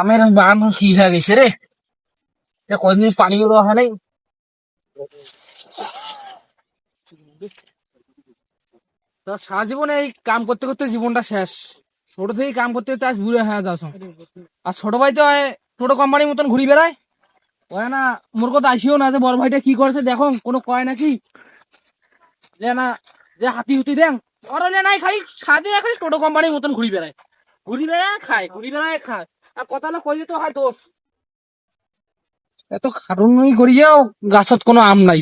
আমের বান কি হয়ে গেছে রে? পানি গুলো হয় নাই? সারা জীবনে এই কাম করতে করতে জীবনটা শেষ। ছোট থেকে কাম করতে করতে আজ বুড়ে আর ছোট ভাই তো ছোট কোম্পানির মতন ঘুরি বেড়ায়। ওই না, মোর কথা আসিও না যে বড় ভাইটা কি করছে, দেখো, কোনো কয় নাকি? যে না, যে হাতি হুতি দেন ওরা নাই খালি সারাদিন খালি টোটো কোম্পানির মতন ঘুরি বেড়ায়। ঘুরি বেড়ায়, খায়, ঘুরি বেড়ায়, খায়। আর কথা না কইলে তো হয় দোষ। এত করিয়াও গাছত কোনো আম নাই।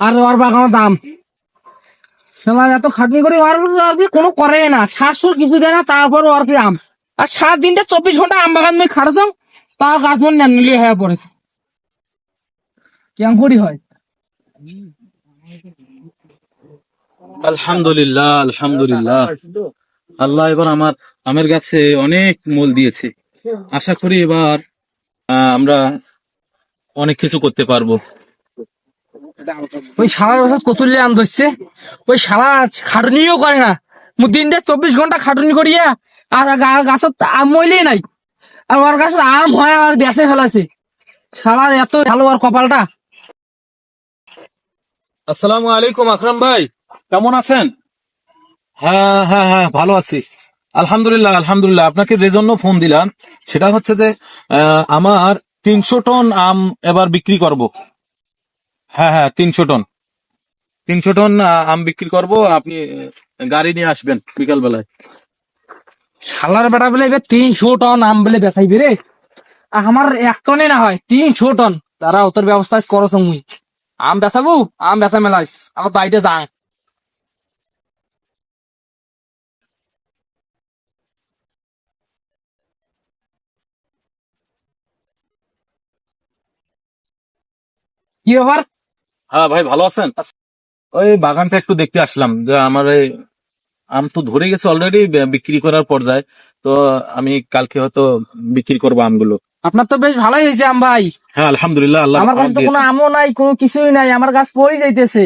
আর ওর বাগানো দাম। শালা এত খাটনি করে আর কোনো করে না। কিছু দেয় না তারপর ওর কি আম? আর সাত দিনটা চব্বিশ ঘণ্টা আম বাগান নিয়ে খাটছ তাও গাছ মন নিয়ে হয়ে পড়েছে। কেমন করি হয়? আলহামদুলিল্লাহ আলহামদুলিল্লাহ। আল্লাহ এবার আমার আমের গাছে অনেক মূল দিয়েছে। আশা করি এবার আমরা অনেক কিছু করতে পারব। ওই শালার বছর কতুল্লে আম ধরছে। ওই শালা খাটুনিও করে না। মু দিনটা চব্বিশ ঘণ্টা খাটুনি করিয়া আর গা- গাছত আম মইলে নাই। আর ওর গাছত আম হয় আর বেসে ফেলাছে। শালার এত ভালো আর কপালটা। আসসালামু আলাইকুম আকরাম ভাই কেমন আছেন? হ্যাঁ হ্যাঁ হ্যাঁ ভালো আছি। আলহামদুলিল্লাহ আলহামদুলিল্লাহ। আপনাকে যে জন্য ফোন দিলাম, সেটা হচ্ছে যে আমার তিনশো টন আম এবার বিক্রি করব। হ্যাঁ হ্যাঁ তিনশো টন। তিনশো টন আম বিক্রি করব। আপনি গাড়ি নিয়ে আসবেন বিকাল বেলায় শালার বেটা বলে এবার তিনশো টন আম বলে বেচাইবে রে। আমার এক টনে না হয়, তিনশো টন। তারা ওতর ব্যবস্থা করছ আম বেচাবো, আম বেচা মেলাইস আমার বাড়িতে যায়। কি ব্যাপার? হ্যাঁ ভাই ভালো আছেন? ওই বাগানটা একটু দেখতে আসলাম। যে আমার এই আম তো ধরে গেছে অলরেডি বিক্রি করার পর্যায়ে। তো আমি কালকে হয়তো বিক্রি করব আমগুলো। আপনার তো বেশ ভালোই হয়েছে আম ভাই। হ্যাঁ আলহামদুলিল্লাহ আল্লাহ আমার কাছে তো কোনো আমও নাই কোনো কিছুই নাই আমার গাছ পড়ে যাইতেছে।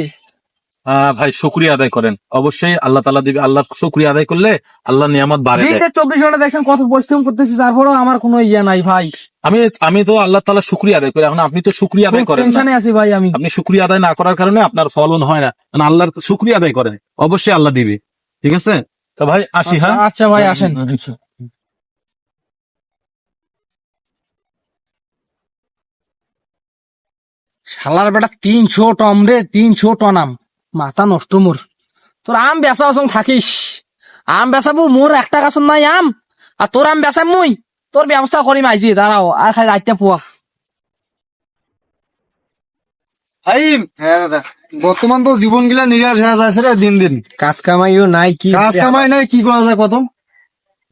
ভাই শুক্রিয়া আদায় করেন। অবশ্যই আল্লাহ তালা দিবে আল্লাহ শুক্রিয়া আদায় করলে আল্লাহ নিয়ামত বাড়ে চব্বিশ ঘণ্টা দেখছেন কত পরিশ্রম করতেছি তারপরেও আমার কোনো ইয়ে নাই ভাই। আমি আমি তো আল্লাহ তালা শুক্রিয়া আদায় করি এখন আপনি তো শুক্রিয়া আদায় করেন টেনশনে আছি ভাই আমি। আপনি শুক্রিয়া আদায় না করার কারণে আপনার ফলন হয় না মানে আল্লাহর শুক্রিয়া আদায় করেন অবশ্যই আল্লাহ দিবে ঠিক আছে? তো ভাই আসি হ্যাঁ? আচ্ছা ভাই আসেন। শালার বেটা তিনশো টন রে তিনশো টন আম। মাথা নষ্ট মোর তোর আম বেচা আসং থাকিস। আম বেচাবো মোর একটা গাছ নাই আম। আর তোর আম বেচাম মুই। তোর ব্যবস্থা করিম আইজি দাঁড়াও আর খালি রাইতে পোয়া হাইম। হ্যাঁ দাদা বর্তমান তো জীবন গিলা নিরাশ হয়ে যাচ্ছে রে দিন দিন। কাজ কামাইও নাই কি কাজ কামাই নাই কি করা যায় প্রথম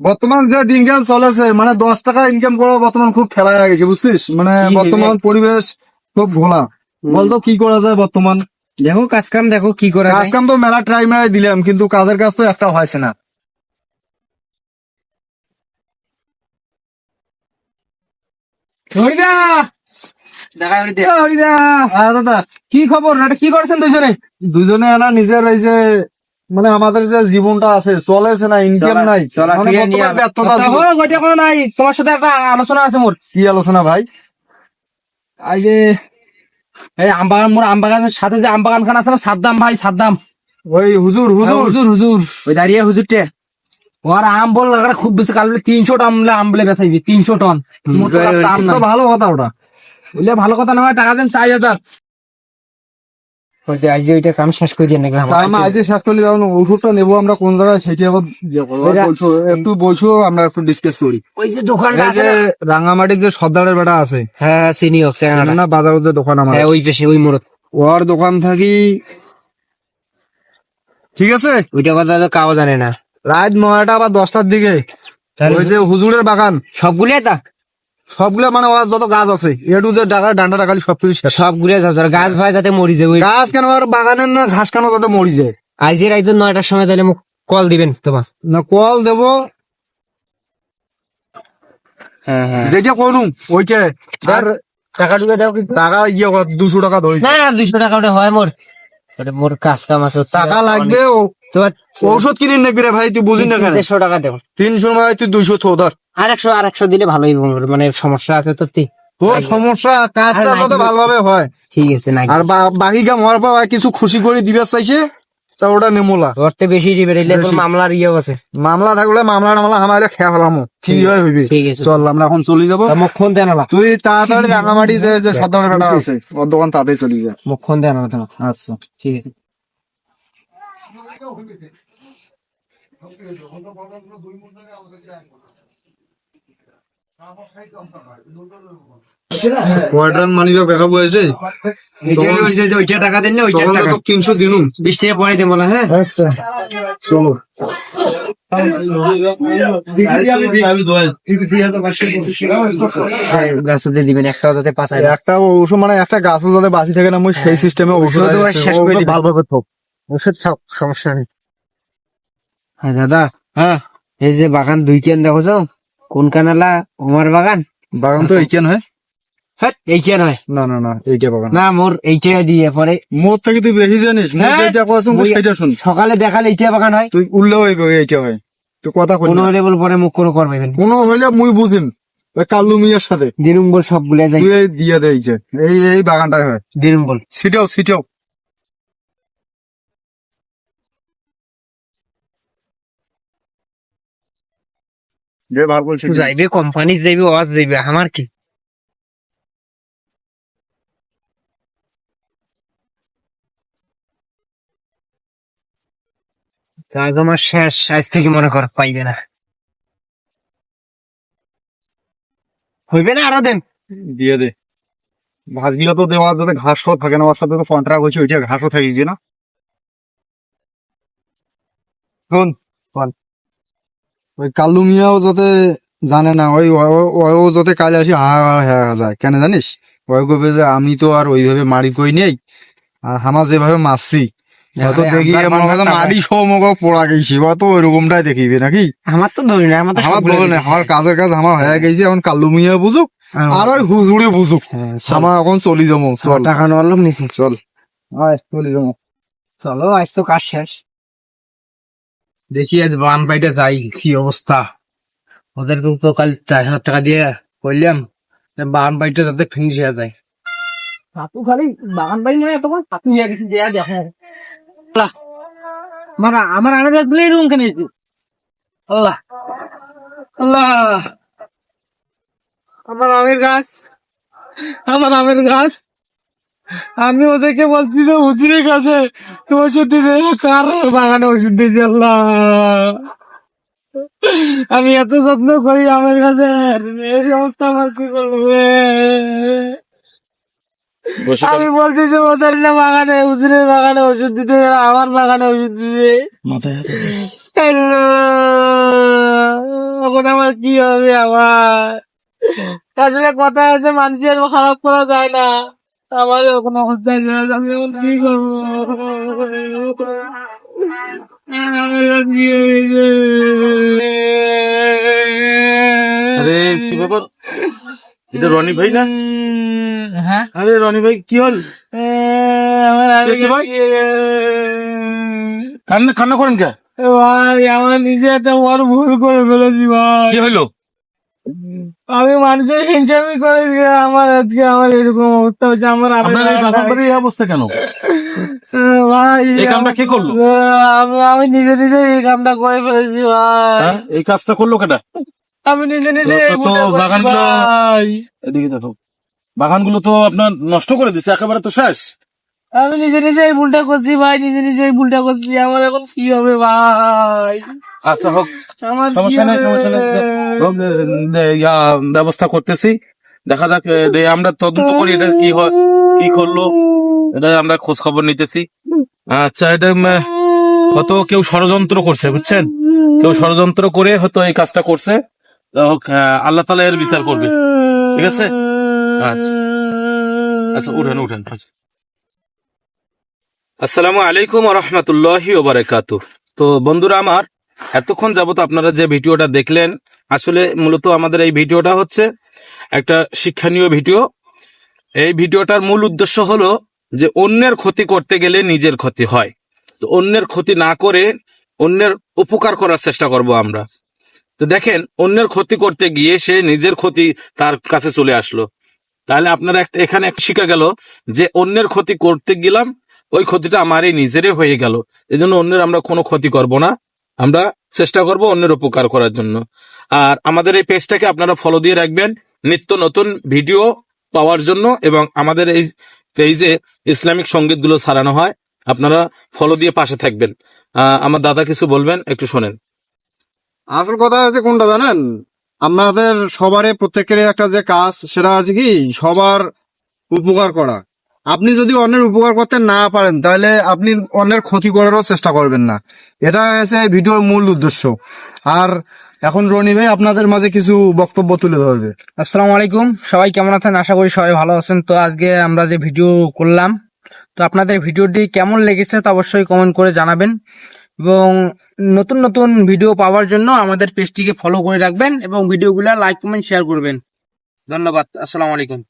বর্তমান যে দিনকাল চলেছে মানে দশ টাকা ইনকাম করা বর্তমান খুব ফেলা গেছে বুঝছিস মানে বর্তমান পরিবেশ খুব ঘোলা। বলতো কি করা যায় বর্তমান দেখো কাজ কাম দেখো কি করা কাজ কাম তো মেলা ট্রাই মেলা দিলাম কিন্তু কাজের কাজ তো একটা হয়েছে না। হরিদা! হরিদা। হ্যাঁ দাদা। কি খবর? এটা কি করছেন দুজনে? দুজনে না নিজের এই যে মানে আমাদের যে জীবনটা আছে চলেছে না ইনকাম নাই। চলা মানে নাই তোমার সাথে একটা আলোচনা আছে মোর। কি আলোচনা ভাই? এই যে এই আমবাগান মোর আমবাগানের সাথে যে আমবাগান খান আছে না সাদ্দাম ভাই সাদ্দাম। ওই হুজুর হুজুর। হুজুর হুজুর। ওই দাঁড়িয়ে হুজুরটে। ওর আম বল খুব বেশি কাল তিনশো টন বলে আম বলে বেসাইবি তিনশো টন। ভালো কথা ওটা। বললে ভালো কথা না হয় টাকা দেন চাই হাজার আজ ওইটা কাম শেষ করে দিয়ে নাকি? তা আমরা আজকে শেষ করলে যাব ওষুধটা নেব আমরা কোন জায়গায় সেটি আবার ইয়ে করব। ওইটা- বলছো, একটু বসো আমরা একটু ডিসকাস করি। ওই যে দোকানটা আছে না? রাঙামাটির যে সর্দারের বেটা আছে হ্যাঁ চিনি হচ্ছে না বাজারের যে দোকান আমার। হ্যাঁ ওই পেশে ওই মোড়ত ওর দোকান থাকি ঠিক আছে? ওইটা কথা তো কাও জানে না। রাত নয়টা বা দশটার দিকে ওই যে হুজুরের বাগান। সবগুলাই তা সবগুলো মানে ওর যত গাছ আছে এটু যে ডাকা ডান্ডা ডাকালি সবকিছু শেষ। সবগুলাই ধর গাছ ভাই যাতে মরি যায় গাছ কেন আর বাগানের না ঘাস কেন যাতে মরি যায়? আজকে রাইতে নয়টার সময় তাহলে মোক কল দিবেন তোমার না কল দেবো। হ্যাঁ হ্যাঁ। যেটা করু ওইটা। আর টাকা ঢুকে দাও কিন্তু। টাকা ইয়ে দুশো টাকা ধরি না না দুইশো টাকা ওটা হয় মোর। মোর কাজ কাম আছে টাকা লাগবে ও- তোমার ঔষধ কিনে নেবি রে ভাই তুই বুঝি না কেন? দেড়শো টাকা দেবো। তিনশো ভাই তুই দুইশো থো ধর। আর একশো আর একশো দিলে ভালোই মানে সমস্যা আছে তো তোর সমস্যা কাজটা যাতে ভালোভাবে হয়। ঠিক আছে না আর বাকি কাম হওয়ার পর কিছু খুশি করে দিবে চাইছে তা ওটা নেমোলা ধরতে বেশি দিবে। মামলার ইয়েও আছে। মামলা থাকলে মামলা টামলা আমার খেয়া ফেলামো কি হয় হইবে। ঠিক আছে। চল আমরা এখন চলে যাব। মুখখন দেন না তুই তাড়াতাড়ি রাঙামাটি যে যে সদর কাটা আছে ওর দোকান তাড়াতাড়ি চলে যা। মুখখন দেন না আচ্ছা। ঠিক আছে। কোয়ার্টার মানি ব্যাগ দেখা বয়েছে ওইটা টাকা দিন না তখন তো তিনশো দিনুম। বিশ টাকা পরে দেবো না হ্যাঁ? আচ্ছা। চলো। পাঁচায় একটা ঔষধ মানে একটা গাছও যাতে বাঁচি থাকে না মুই সেই সিস্টেমে। ভালোভাবে থাক ওষুধ সব সমস্যা নেই। হ্যাঁ দাদা হ্যাঁ। এই যে বাগান দুই কেন দেখো যাও? কোন কানালা আমার বাগান? বাগান তো এইখান হয়। হ্যাঁ হয়। না না না এইটা বাগান। না মোর এইটা দিয়ে পরে মোর থেকে তুই বেশি জানিস মোর হ্যাঁ। সেটা শুন। সকালে দেখালে এইটা বাগান হয়। তুই উল্লেও এইটা হয়। তুই কথা কোনো না। লেভেল পরে মুখ কোনো করবে কোনো হইলে মুই বুঝিম। ওই কাল্লু মিয়ার সাথে। দিনুম বল সব যাই। তুই দিয়ে দে এই এই বাগানটাই হয়। দিনুম বল। সিটাও সিটাও যে বলছি যাইবে কোম্পানি যাইবে ওয়াজ যাইবে আমার কি? কাজ আমার শেষ আজ থেকে মনে কর পাইবে না। হইবে না আরও দেন? দিয়ে দে। ভাজগুলো তো দেওয়ার যাতে ঘাসও থাকে না ওর সাথে তো কন্ট্রাক্ট হয়েছে ওইটা ঘাসও থাকে না? শোন ওই কাল্লু মিয়াও যাতে জানে না ওই ও- যাতে কালে আসি হা হা যায়। কেন জানিস? ওই কবে যে আমি তো আর ওইভাবে মারি কই নেই আর হামা যেভাবে মারছি হয়তো দেখি আমার মারি সহ মগ গেছি বা তো ওইরকমটাই দেখিবি নাকি? আমার তো ধরি না আমার কাজের কাজ আমার হয়ে গেছে এখন বুঝুক হ্যাঁ, আর ওই হুজুড়ে বুঝুক। হ্যাঁ, চল। আমার এখন চলি যাব চল। টাকা নেওয়ার লোক নিছি। চল। আয় চলি যাব। চলো আজ তো কাজ শেষ। দেখি আজ বান পাইটা যাই, কি অবস্থা? ওদেরকে তো কাল চার হাজার টাকা দিয়ে কইলাম বাগান বাড়িটা যাতে ফিনিশ হয়ে যায়। তাতু খালি বাগান বাড়ি মানে এতক্ষণ তাতু হয়ে গেছে, দেয়া দেখো মানে আমার আগে দেখলে এরকম কেন? আল্লাহ আল্লাহ, আমার আমের গাছ, আমার আমের গাছ। আমি ওদেরকে বলছিল হুজুরের কাছে ওষুধ দিতে কার বাগানে ওষুধ আল্লাহ? আমি এত যত্ন করি আমার কাছে এই অবস্থা আমার কি করব আমি বলছি যে ওদের না বাগানে হুজুরের বাগানে ওষুধ দিতে আমার বাগানে ওষুধ দিতে এখন আমার কি হবে আমার আসলে কথা আছে মানুষের খারাপ করা যায় না। আমার এখন অবস্থা নেই, আমি এখন কি করব? আরে কি ব্যাপার? এটা রনি ভাই না? হ্যাঁ? আরে রনি ভাই কি হল? ভাই? কান্না কান্না করেন কে? ভাই আমার নিজে একটা বড় ভুল করে ফেলেছি ভাই। কি হইল আমি মানুষের হিংসামি করে আমার আজকে আমার এরকম অবস্থা হচ্ছে আমার আপনার এই বাড়ির এই অবস্থা কেন? ভাই এই কামটা কে করল? আমি আমি নিজে নিজে এই কামটা করে ফেলেছি ভাই। হ্যাঁ? এই কাজটা করল কেটা? আমি নিজে নিজে তো বাগানগুলো- এদিকে দেখো। বাগানগুলো তো আপনার নষ্ট করে দিছে একেবারে তো শেষ। আমি নিজে নিজে এই ভুলটা করছি ভাই নিজে নিজে এই ভুলটা করছি। আমার এখন কি হবে ভাই? আচ্ছা হোক। সমস্যা নেই সমস্যা নেই। ব্যবস্থা করতেছি। দেখা যাক আমরা তদন্ত করি এটা কি হয় কি করল? এটা আমরা খোঁজ খবর নিতেছি। আচ্ছা এটা হয়তো কেউ ষড়যন্ত্র করছে বুঝছেন? কেউ ষড়যন্ত্র করে হয়তো এই কাজটা করছে। হোক, আল্লাহ তালা এর বিচার করবে। ঠিক আছে? আচ্ছা। আচ্ছা উঠেন উঠেন আচ্ছা। আসসালামু আলাইকুম রহমতুল্লাহি ওবারাকাত তো বন্ধুরা আমার, এতক্ষণ যাবত আপনারা যে ভিডিওটা দেখলেন, আসলে মূলত আমাদের এই ভিডিওটা হচ্ছে একটা শিক্ষণীয় ভিডিও। এই ভিডিওটার মূল উদ্দেশ্য হলো যে অন্যের ক্ষতি করতে গেলে নিজের ক্ষতি হয়। তো অন্যের ক্ষতি না করে অন্যের উপকার করার চেষ্টা করব আমরা। তো দেখেন, অন্যের ক্ষতি করতে গিয়ে সে নিজের ক্ষতি তার কাছে চলে আসলো। তাহলে আপনারা এখানে শিখা গেল যে অন্যের ক্ষতি করতে গেলাম ওই ক্ষতিটা আমারই, নিজেরই হয়ে গেল। এই জন্য অন্যের আমরা কোনো ক্ষতি করব না। আমরা চেষ্টা করব অন্যের উপকার করার জন্য। আর আমাদের এই পেজটাকে আপনারা ফলো দিয়ে রাখবেন। নিত্য নতুন ভিডিও পাওয়ার জন্য এবং আমাদের এই পেজে ইসলামিক সঙ্গীতগুলো সারানো হয়, আপনারা ফলো দিয়ে পাশে থাকবেন। আমার দাদা কিছু বলবেন, একটু শোনেন। আসল কথা আছে কোনটা জানেন? আমাদের সবারই প্রত্যেকের একটা যে কাজ, সেটা আছে কি? সবার উপকার করা। আপনি যদি অন্যের উপকার করতে না পারেন, তাহলে আপনি অন্যের ক্ষতি করারও চেষ্টা করবেন না। এটা হচ্ছে ভিডিওর মূল উদ্দেশ্য। আর এখন রনি ভাই আপনাদের মাঝে কিছু বক্তব্য তুলে ধরবে। আসসালামু আলাইকুম। সবাই কেমন আছেন? আশা করি সবাই ভালো আছেন। তো আজকে আমরা যে ভিডিও করলাম, তো আপনাদের ভিডিওটি কেমন লেগেছে তা অবশ্যই কমেন্ট করে জানাবেন। এবং নতুন নতুন ভিডিও পাওয়ার জন্য আমাদের পেজটিকে ফলো করে রাখবেন এবং ভিডিওগুলো লাইক কমেন্ট শেয়ার করবেন। ধন্যবাদ। আসসালামু আলাইকুম।